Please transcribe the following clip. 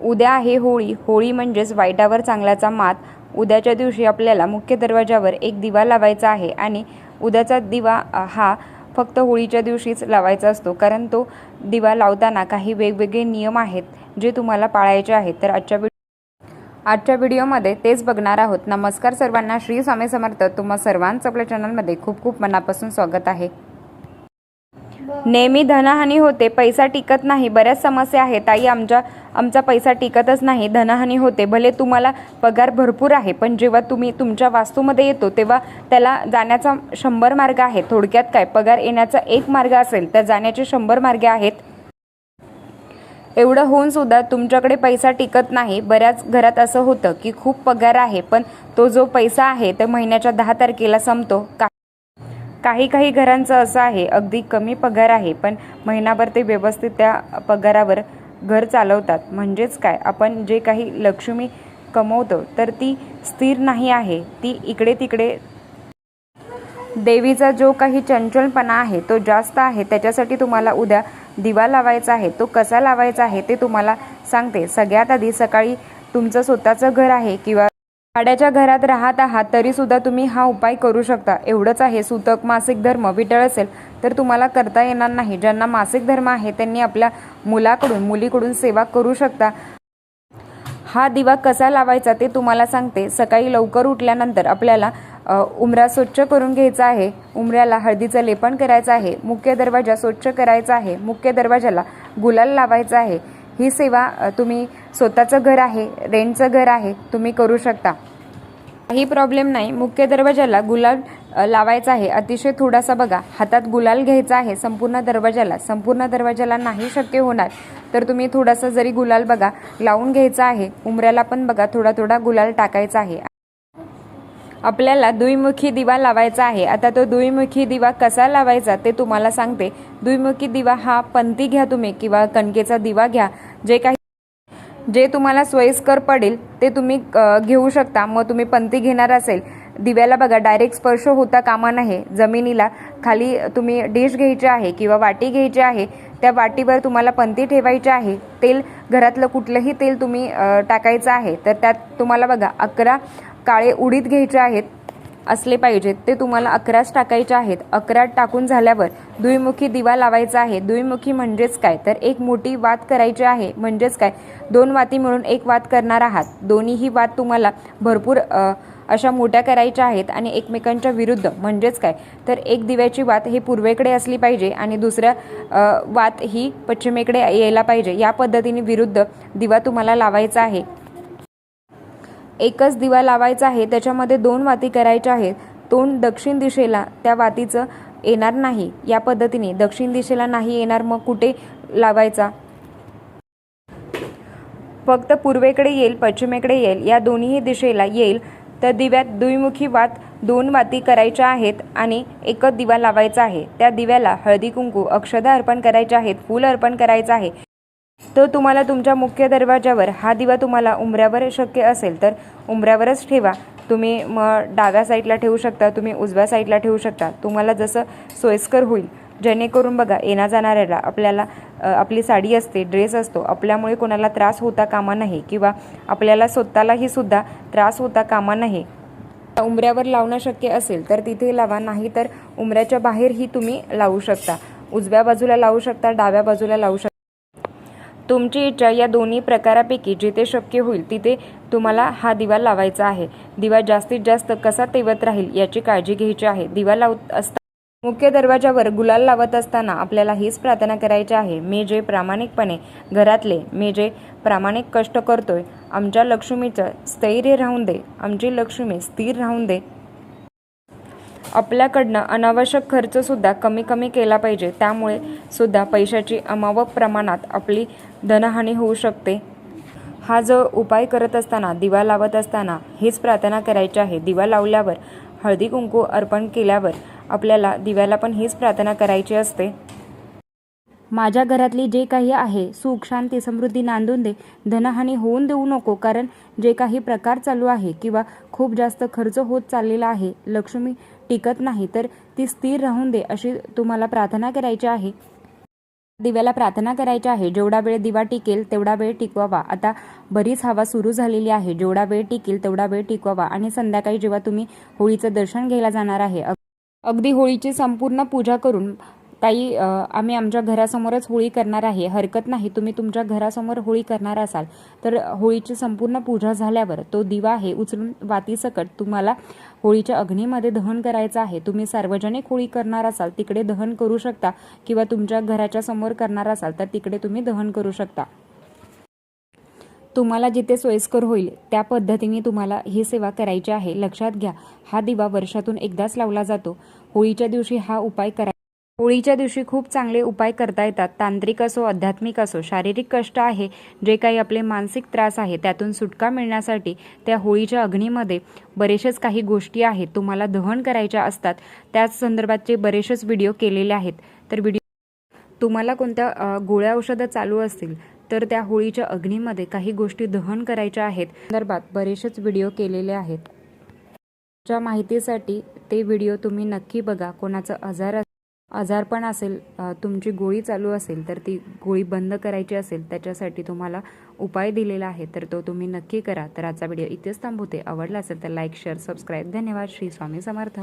उद्या आहे होळी. होळी म्हणजेच वाईटावर चांगल्याचा मात. उद्याच्या दिवशी आपल्याला मुख्य दरवाजावर एक दिवा लावायचा आहे आणि उद्याचा दिवा हा फक्त होळीच्या दिवशीच लावायचा असतो. कारण तो दिवा लावताना काही वेगवेगळे नियम आहेत जे तुम्हाला पाळायचे आहेत. तर आजच्या आजच्या व्हिडिओमध्ये तेच बघणार आहोत. नमस्कार सर्वांना. श्री स्वामी समर्थ. तुम्हा सर्वांचं आपल्या चॅनलमध्ये खूप खूप मनापासून स्वागत आहे. नेहमी धनहानी होते पैसा टिकत नाही. बऱ्याच समस्या आहेत. ताई आमच्या आमचा पैसा टिकतच नाही धनहानी होते. भले तुम्हाला पगार भरपूर आहे पण जेव्हा तुम्ही तुमच्या वास्तूमध्ये येतो तेव्हा त्याला जाण्याचा शंभर मार्ग आहे थोडक्यात काय? पगार येण्याचा एक मार्ग असेल तर जाण्याचे शंभर मार्ग आहेत. एवढं होऊन सुद्धा तुमच्याकडे पैसा टिकत नाही. बऱ्याच घरात असं होतं की खूप पगार आहे पण तो जो पैसा आहे तो महिन्याच्या दहा तारखेला संपतो. का? काही काही घरांचं असं आहे अगदी कमी पगार आहे पण महिनाभर ते व्यवस्थित त्या पगारावर घर चालवतात. म्हणजेच काय? आपण जे काही लक्ष्मी कमवतो तर ती स्थिर नाही आहे. ती इकडे तिकडे देवीचा जो काही चंचलपणा आहे तो जास्त आहे त्याच्यासाठी तुम्हाला उद्या दिवा लावायचा आहे. तो कसा लावायचा आहे ते तुम्हाला सांगते. सगळ्यात आधी सकाळी तुमचं स्वतःचं घर आहे किंवा भाड्याच्या घरात राहत आहात तरी सुद्धा तुम्ही हा उपाय करू शकता. एवढंच आहे सूतक मासिक धर्म विटळ असेल तर तुम्हाला करता येणार नाही. ज्यांना मासिक धर्म आहे त्यांनी आपल्या मुलाकडून मुलीकडून सेवा करू शकता. हा दिवा कसा लावायचा ते तुम्हाला सांगते. सकाळी लवकर उठल्यानंतर आपल्याला उमरा स्वच्छ करून घ्यायचा आहे. उमऱ्याला हळदीचं लेपन करायचं आहे. मुख्य दरवाजा स्वच्छ करायचा आहे. मुख्य दरवाजाला गुलाल लावायचा आहे. ही सेवा तुम्ही स्वतःचं घर आहे रेंटचं घर आहे तुम्ही करू शकता. काही प्रॉब्लेम नाही. मुख्य दरवाजाला गुलाल लावायचा आहे. अतिशय थोडासा बघा. हातात गुलाल घ्यायचा आहे. संपूर्ण दरवाजाला संपूर्ण दरवाजाला नाही शक्य होणार. तर तुम्ही थोडासा जरी गुलाल बघा लावून घ्यायचा आहे. उमऱ्याला पण बघा थोडा थोडा गुलाल टाकायचा आहे. आपल्याला दुईमुखी दिवा लावायचा आहे. आता तो दुईमुखी दिवा कसा लावायचा ते तुम्हाला सांगते. दुईमुखी दिवा हा पंती घ्या तुम्ही किंवा कणकेचा दिवा घ्या. जे काही जे तुम्हाला सोयीस्कर पडेल ते तुम्ही घेऊ शकता. मग तुम्ही पंती घेणार असेल. दिव्याला बघा डायरेक्ट स्पर्श होता कामा नाही जमिनीला खाली तुम्ही डिश घ्यायची आहे किंवा वाटी घ्यायची आहे. त्या वाटीवर तुम्हाला पंती ठेवायची आहे. तेल घरातलं कुठलंही तेल तुम्ही टाकायचं आहे. तर त्यात तुम्हाला बघा अकरा काळे उडीद घ्यायचे आहेत असले पाहिजेत. ते तुम्हाला अकराच टाकायचे आहेत. अकरा टाकून झाल्यावर दुईमुखी दिवा लावायचा आहे. दुईमुखी म्हणजेच काय? तर एक मोठी वात करायची आहे. म्हणजेच काय? दोन वाती मिळून एक वात करणार आहात. दोन्हीही वात तुम्हाला भरपूर अशा मोठ्या करायच्या आहेत आणि एकमेकांच्या विरुद्ध. म्हणजेच काय? तर एक दिव्याची वात ही पूर्वेकडे असली पाहिजे आणि दुसऱ्या वात ही पश्चिमेकडे यायला पाहिजे. या पद्धतीने विरुद्ध दिवा तुम्हाला लावायचा आहे. एकच दिवा लावायचा आहे त्याच्यामध्ये दोन वाती करायच्या आहेत. तोंड दक्षिण दिशेला त्या वातीचं येणार नाही. या पद्धतीने दक्षिण दिशेला नाही येणार मग कुठे लावायचा? फक्त पूर्वेकडे येईल पश्चिमेकडे येईल या दोन्ही दिशेला येईल. तर दिव्यात द्विमुखी वात दोन वाती करायच्या आहेत आणि एकच दिवा लावायचा आहे. त्या दिव्याला हळदी कुंकू अक्षदा अर्पण करायच्या आहेत फूल अर्पण करायचं आहे. तर तुम्हाला तुमच्या मुख्य दरवाजावर हा दिवा तुम्हाला उमऱ्यावर शक्य असेल तर उमऱ्यावरच ठेवा. तुम्ही मग डाव्या साईडला ठेवू शकता तुम्ही उजव्या साईडला ठेवू शकता. तुम्हाला जसं सोयीस्कर होईल. जेणेकरून बघा येण्या जाणाऱ्याला आपल्याला आपली साडी असते ड्रेस असतो आपल्यामुळे कोणाला त्रास होता कामा नाही किंवा आपल्याला स्वतःलाही सुद्धा त्रास होता कामा नाही उमऱ्यावर लावणं शक्य असेल तर तिथे लावा नाही तर उमऱ्याच्या बाहेरही तुम्ही लावू शकता. उजव्या बाजूला लावू शकता डाव्या बाजूला लावू शकता. तुमची इच्छा या दोन्ही प्रकारापैकी जिथे शक्य होईल तिथे तुम्हाला हा दिवा लावायचा आहे. दिवा जास्तीत जास्त कसा तेवत राहील याची काळजी घ्यायची आहे. दिवा लावत असता मुख्य दरवाजावर गुलाल लावत असताना आपल्याला हीच प्रार्थना करायची आहे. मी जे प्रामाणिकपणे घरातले मी जे प्रामाणिक कष्ट करतोय आमच्या लक्ष्मीचं स्थैर्य राहून दे. आमची लक्ष्मी स्थिर राहून दे. आपल्याकडनं अनावश्यक खर्चसुद्धा कमी कमी केला पाहिजे. त्यामुळे सुद्धा पैशाची अमावक प्रमाणात आपली धनहानी होऊ शकते. हा जो उपाय करत असताना दिवा लावत असताना हीच प्रार्थना करायची आहे. दिवा लावल्यावर हळदी कुंकू अर्पण केल्यावर आपल्याला दिव्याला पण हीच प्रार्थना करायची असते. माझ्या घरातली जे काही आहे सुख शांती समृद्धी नांदून दे धनहानी होऊन देऊ नको. कारण जे काही प्रकार चालू आहे किंवा खूप जास्त खर्च होत चाललेला आहे लक्ष्मी टिकत नाही तर ती स्थिर राहून दे अशी तुम्हाला प्रार्थना करायची आहे. दिव्याला प्रार्थना करायची आहे. जेवढा वेळ दिवा टिकेल तेवढा वेळ टिकवावा. आता बरीच हवा सुरू झालेली आहे. जेवढा वेळ टिकेल तेवढा वेळ टिकवावा. आणि संध्याकाळी जेव्हा तुम्ही होळीचं दर्शन घ्यायला जाणार आहे अग- अगदी होळीची संपूर्ण पूजा करून ताई आम्ही आमच्या घरासमोरच होळी करणार आहे. हरकत नाही तुम्ही तुमच्या घरासमोर होळी करणार असाल. तर होळीची संपूर्ण पूजा झाल्यावर तो दिवा आहे उचलून वातीसकट तुम्हाला होळीच्या अग्नीमध्ये दहन करायचं आहे. तुम्ही सार्वजनिक होळी करणार असाल तिकडे दहन करू शकता. किंवा तुमच्या घराच्या समोर करणार असाल तर तिकडे तुम्ही दहन करू शकता. तुम्हाला जिथे सोयीस्कर होईल त्या पद्धतीने तुम्हाला ही सेवा करायची आहे. लक्षात घ्या हा दिवा वर्षातून एकदाच लावला जातो. होळीच्या दिवशी हा उपाय करा होळीच्या दिवशी खूप चांगले उपाय करता येतात. तांत्रिक असो आध्यात्मिक असो शारीरिक कष्ट आहे जे काही आपले मानसिक त्रास आहे त्यातून सुटका मिळण्यासाठी त्या होळीच्या अग्नीमध्ये बरेचसेच काही गोष्टी आहेत. तुम्हाला दहन करायच्या असतात. त्याच संदर्भातचे बरेचसेच व्हिडिओ केलेले आहेत. तर व्हिडिओ तुम्हाला कोणत्या गोळ्या औषधं चालू असतील तर त्या होळीच्या अग्नीमध्ये काही गोष्टी दहन करायच्या आहेत. संदर्भात बरेचसेच व्हिडिओ केलेले आहेत. च्या माहितीसाठी ते व्हिडिओ तुम्ही नक्की बघा. कोणाचं आजार आजारपण असेल तुमची गोळी चालू असेल तर ती गोळी बंद करायची असेल त्याच्यासाठी तुम्हाला उपाय दिलेला आहे तर तो तुम्ही नक्की करा. तर आजचा व्हिडिओ इथेच थांबवते. आवडला असेल तर लाईक शेअर सबस्क्राईब धन्यवाद. श्री स्वामी समर्थ.